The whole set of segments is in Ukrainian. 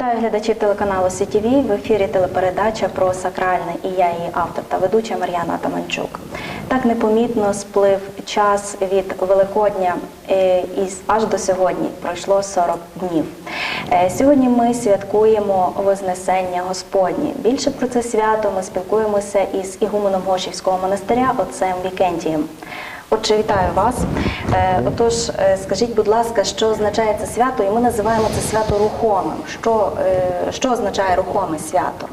Вітаю глядачів телеканалу СІТІВІ. В ефірі телепередача про сакральне і я її автор та ведуча Мар'яна Атаманчук. Так непомітно сплив час від Великодня е, і аж до сьогодні пройшло 40 днів. Е, Сьогодні ми святкуємо Вознесення Господнє. Більше про це свято ми спілкуємося із ігуменом Гошівського монастиря отцем Вікентієм. Отже, вітаю вас. Е, Отож, е, скажіть, будь ласка, що означає це свято? І ми називаємо це свято рухомим. Що, е, що означає рухоме свято?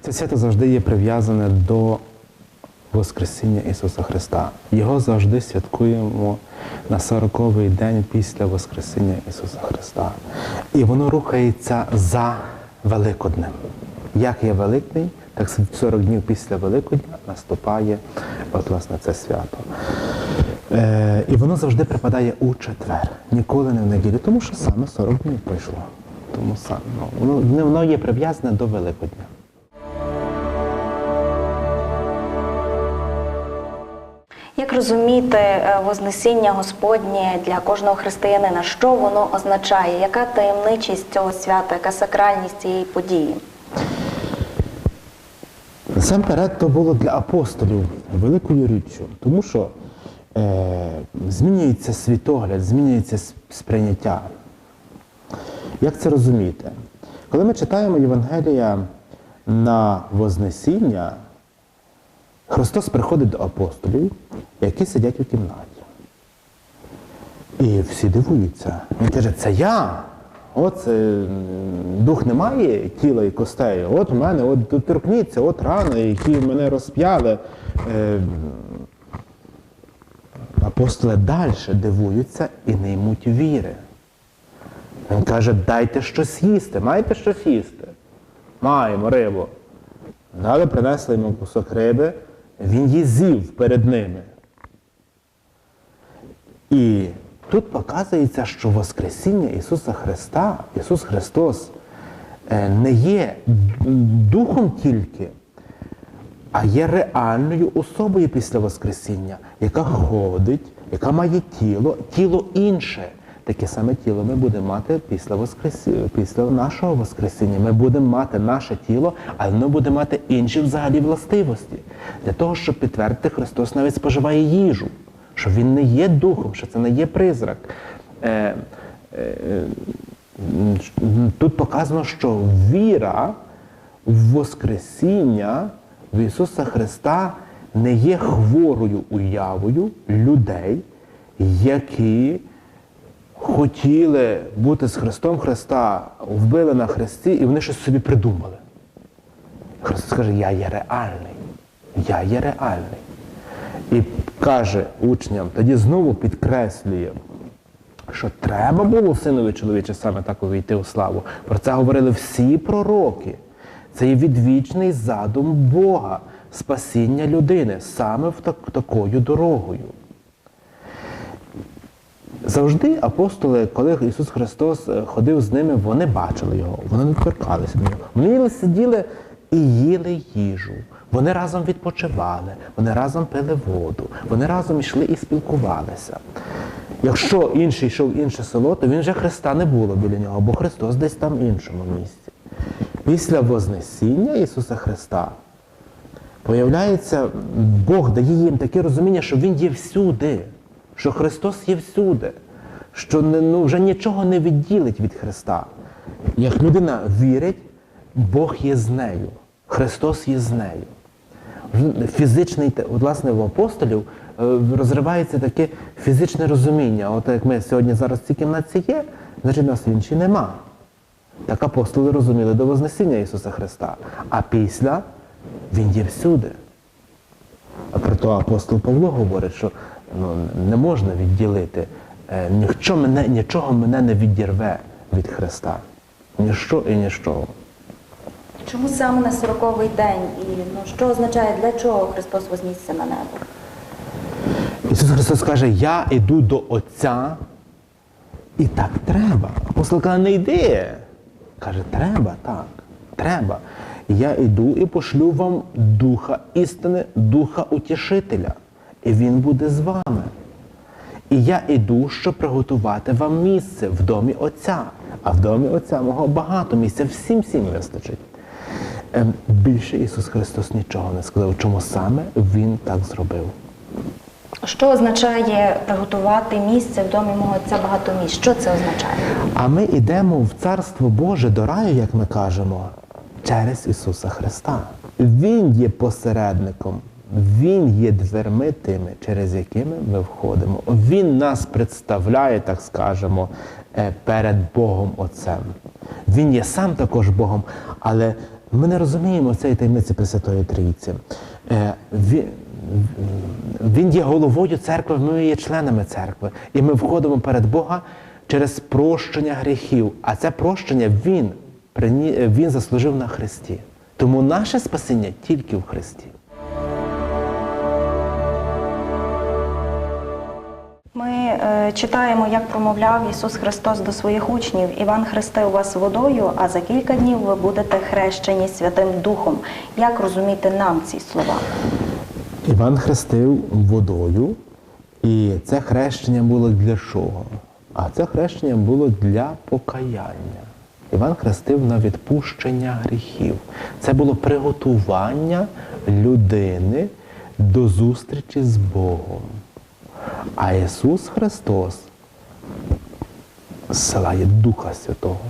Це свято завжди є прив'язане до Воскресіння Ісуса Христа. Його завжди святкуємо на 40-й день після Воскресіння Ісуса Христа. І воно рухається за Великоднем. Як є Великдень, так 40 днів після Великодня наступає от, власне, це свято. Е, і воно завжди припадає у четвер, ніколи не в неділю, тому що саме 40 днів пройшло. Тому саме ну, воно, воно є прив'язане до Великодня. Як розуміти е, Вознесіння Господнє для кожного християнина? Що воно означає? Яка таємничість цього свята, яка сакральність цієї події? Насамперед, то було для апостолів великою річчю, тому що е, змінюється світогляд, змінюється сприйняття. Як це розуміти? Коли ми читаємо Євангелія на Вознесіння, Христос приходить до апостолів, які сидять у кімнаті. І всі дивуються. Він каже, це я. От дух не має тіла і костей. От у мене, от доторкніться, от рани, які мене розп'яли. Е, апостоли далі дивуються і не ймуть віри. Він каже, дайте щось їсти, маєте щось їсти? Маємо рибу. Дали, принесли йому кусок риби, він її з'їв перед ними. І тут показується, що Воскресіння Ісуса Христа, Ісус Христос е, не є духом тільки, а є реальною особою після Воскресіння, яка ходить, яка має тіло, тіло інше. Таке саме тіло ми будемо мати після Воскресі... після нашого Воскресіння. Ми будемо мати наше тіло, але ми будемо мати інші взагалі властивості. Для того, щоб підтвердити, Христос навіть споживає їжу, що Він не є духом, що це не є призрак. Е, е, Тут показано, що віра в Воскресіння в Ісуса Христа не є хворою уявою людей, які хотіли бути з Христом Христа, вбили на Христі, і вони щось собі придумали. Христос каже, я є реальний. Я є реальний. І каже учням, тоді знову підкреслює, що треба було синові чоловіче саме так увійти у славу. Про це говорили всі пророки. Це є відвічний задум Бога, спасіння людини саме в так, такою дорогою. Завжди апостоли, коли Ісус Христос е, ходив з ними, вони бачили його, вони не торкалися до нього. Вони сиділи і їли їжу. Вони разом відпочивали, вони разом пили воду, вони разом йшли і спілкувалися. Якщо інший йшов в інше село, то він вже Христа не було біля нього, бо Христос десь там в іншому місці. Після Вознесіння Ісуса Христа появляється, Бог дає їм таке розуміння, що Він є всюди, що Христос є всюди, що ну, вже нічого не відділить від Христа. Як людина вірить, Бог є з нею, Христос є з нею. Фізичний, от, власне, в апостолів е, розривається таке фізичне розуміння. От як ми сьогодні зараз в цій кімнаті є, значить нас в іншій нема. Так апостоли розуміли до Вознесіння Ісуса Христа. А після Він є всюди. А про то апостол Павло говорить, що ну, не можна відділити, е, мене, нічого мене не відірве від Христа. Ніщо і нічого. Чому саме на 40-й день? І ну, що означає, для чого Христос вознісся на небо? Ісус Христос каже, я йду до Отця, і так треба. Апостол каже, не йди. Каже, треба, так, треба. Я йду і пошлю вам Духа істини, Духа Утішителя, і Він буде з вами. І я йду, щоб приготувати вам місце в домі Отця. А в домі Отця мого багато місця, всім всім вистачить. Ем, Більше Ісус Христос нічого не сказав, чому саме Він так зробив. Що означає приготувати місце в домі мого отця багато місць? Що це означає? А ми йдемо в Царство Боже до раю, як ми кажемо, через Ісуса Христа. Він є посередником, Він є дверми тими, через якими ми входимо. Він нас представляє, так скажемо, е, перед Богом Отцем. Він є сам також Богом, але ми не розуміємо цієї таємниці Пресвятої Трійці. Е, Він, є головою церкви, ми є членами церкви. І ми входимо перед Бога через прощення гріхів. А це прощення Він, він заслужив на Христі. Тому наше спасіння тільки в Христі. Читаємо, як промовляв Ісус Христос до своїх учнів. Іван хрестив вас водою, а за кілька днів ви будете хрещені Святим Духом. Як розуміти нам ці слова? Іван хрестив водою, і це хрещення було для чого? А це хрещення було для покаяння. Іван хрестив на відпущення гріхів. Це було приготування людини до зустрічі з Богом. А Ісус Христос зсилає Духа Святого.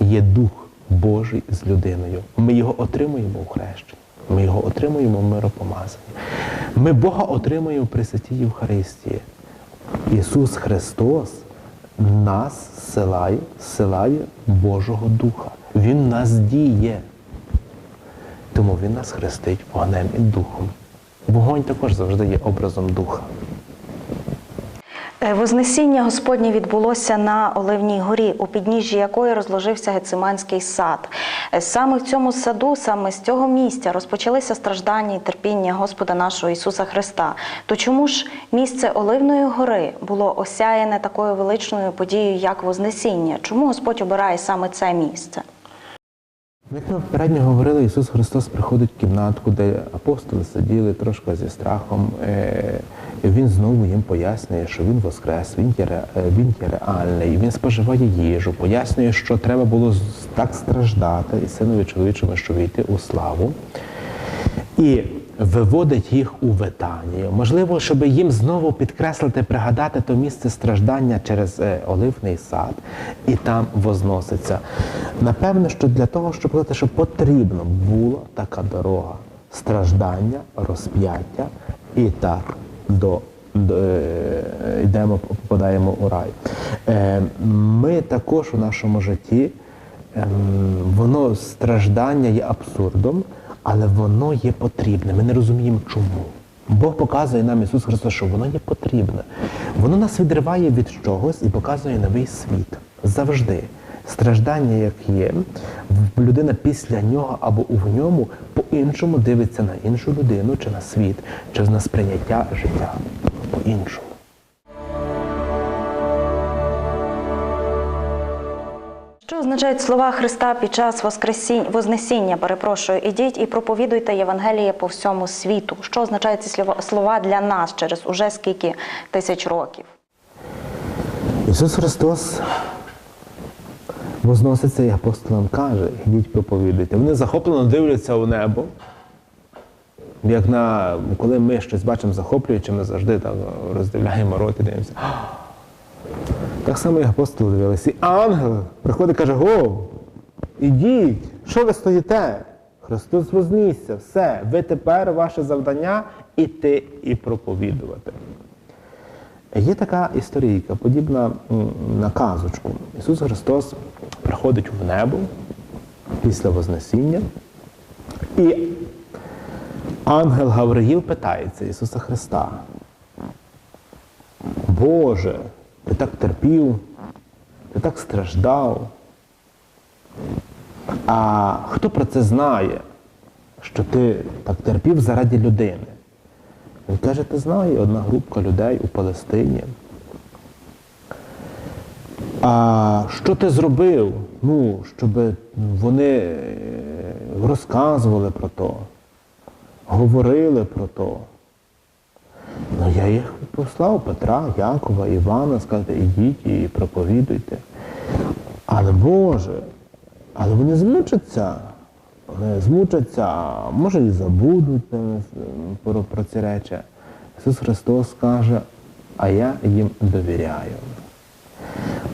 Є Дух Божий з людиною. Ми його отримуємо в хрещенні. Ми його отримуємо в миропомазанні. Ми Бога отримуємо при святій Євхаристії. Ісус Христос нас зсилає, зсилає Божого Духа. Він нас діє. Тому Він нас хрестить вогнем і духом. Вогонь також завжди є образом духа. Е, Вознесіння Господнє відбулося на Оливній горі, у підніжжі якої розложився Гециманський сад. Е, Саме в цьому саду, саме з цього місця розпочалися страждання і терпіння Господа нашого Ісуса Христа. То чому ж місце Оливної гори було осяяне такою величною подією, як Вознесіння? Чому Господь обирає саме це місце? Як ми попередньо говорили, Ісус Христос приходить в кімнатку, де апостоли сиділи трошки зі страхом. Е, Він знову їм пояснює, що Він воскрес, Він є, е, він є реальний, Він споживає їжу, пояснює, що треба було так страждати і синові чоловічому, що війти у славу. І виводить їх у Витанію. Можливо, щоб їм знову підкреслити, пригадати то місце страждання через е, оливний сад, і там возноситься. Напевне, що для того, щоб сказати, що потрібно була така дорога страждання, розп'яття і так до. е, Йдемо, попадаємо у рай. Е, Ми також у нашому житті ем, воно страждання є абсурдом, але воно є потрібне. Ми не розуміємо чому. Бог показує нам Ісус Христос, що воно є потрібне. Воно нас відриває від чогось і показує новий світ. Завжди. Страждання, як є, людина після нього або в ньому по-іншому дивиться на іншу людину чи на світ, чи на сприйняття життя по-іншому. Що означають слова Христа під час воскресіння, Вознесіння? Перепрошую, ідіть і проповідуйте Євангеліє по всьому світу. Що означають ці слова- слова для нас через уже скільки тисяч років? Ісус Христос возноситься і апостолам каже, ідіть проповідуйте. Вони захоплено дивляться у небо. Як на коли ми щось бачимо захоплюючи, ми завжди так роздивляємо рот і дивимося. Так само і апостоли дивилися. І ангел приходить і каже: Го, ідіть, що ви стоїте? Христос вознісся, все, ви тепер ваше завдання іти і проповідувати. Є така історійка, подібна на казочку. Ісус Христос приходить в небо після Вознесіння, і ангел Гавриїл питається Ісуса Христа. Боже, ти так терпів, ти так страждав. А хто про це знає, що ти так терпів заради людини? Він каже, ти знає, одна групка людей у Палестині. А що ти зробив? Ну, щоб вони е, розказували про то, говорили про то. Ну, я їх послав Петра, Якова, Івана, сказати, ідіть і проповідуйте. Але Боже, але вони змучаться. Вони змучаться, може і забудуть про, про ці речі. Ісус Христос каже, а я їм довіряю.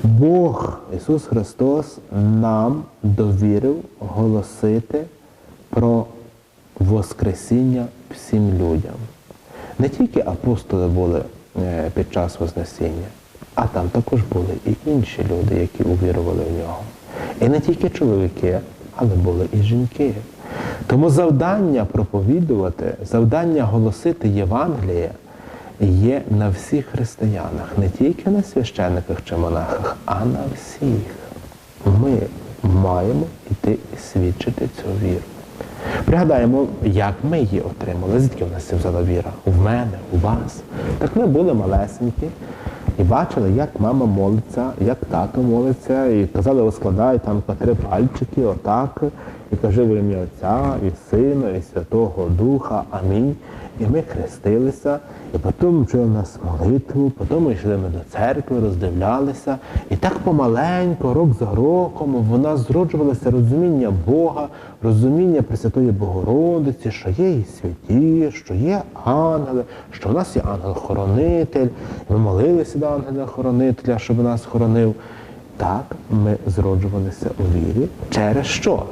Бог Ісус Христос нам довірив голосити про Воскресіння всім людям. Не тільки апостоли були е, під час Вознесіння, а там також були і інші люди, які увірували в нього. І не тільки чоловіки, але були і жінки. Тому завдання проповідувати, завдання голосити Євангеліє є на всіх християнах, не тільки на священниках чи монахах, а на всіх. Ми маємо йти свідчити цю віру. Пригадаємо, як ми її отримали, звідки в нас взяла віра? В мене, у вас. Так ми були малесенькі і бачили, як мама молиться, як тато молиться, і казали, ось там по три пальчики, отак, і кажи в ім'я Отця, і Сина, і Святого Духа. Амінь. І ми хрестилися, і потім вчили нас молитву, потім ми йшли ми до церкви, роздивлялися. І так помаленько, рок за роком, в нас зроджувалося розуміння Бога, розуміння Пресвятої Богородиці, що є і святі, що є ангели, що в нас є ангел-хоронитель. Ми молилися до ангела-хоронителя, щоб нас хоронив. Так ми зроджувалися у вірі. Через що?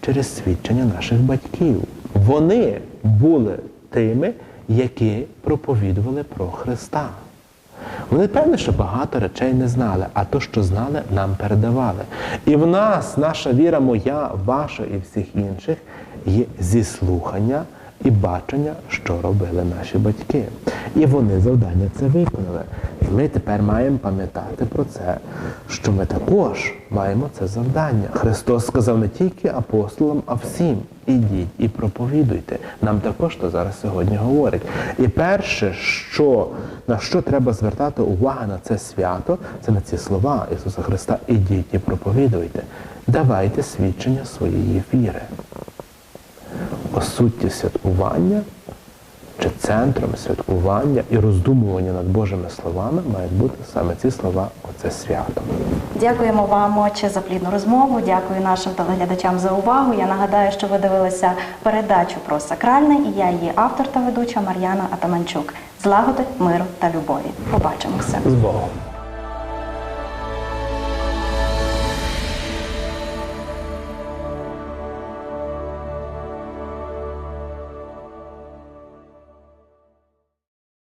Через свідчення наших батьків. Вони були тими, які проповідували про Христа. Вони певні, що багато речей не знали, а то, що знали, нам передавали. І в нас наша віра, моя, ваша і всіх інших, є зі слухання і бачення, що робили наші батьки. І вони завдання це виконали. І ми тепер маємо пам'ятати про це, що ми також маємо це завдання. Христос сказав не тільки апостолам, а всім. Ідіть і проповідуйте. Нам також то зараз сьогодні говорить. І перше, що, на що треба звертати увагу на це свято, це на ці слова Ісуса Христа. Ідіть і проповідуйте. Давайте свідчення своєї віри. О сутті святкування чи центром святкування і роздумування над Божими словами мають бути саме ці слова оце свято. Дякуємо вам, отче, за плідну розмову. Дякую нашим телеглядачам за увагу. Я нагадаю, що ви дивилися передачу про сакральне, і я її автор та ведуча Мар'яна Атаманчук. Злагоди, миру та любові. Побачимося. З Богом!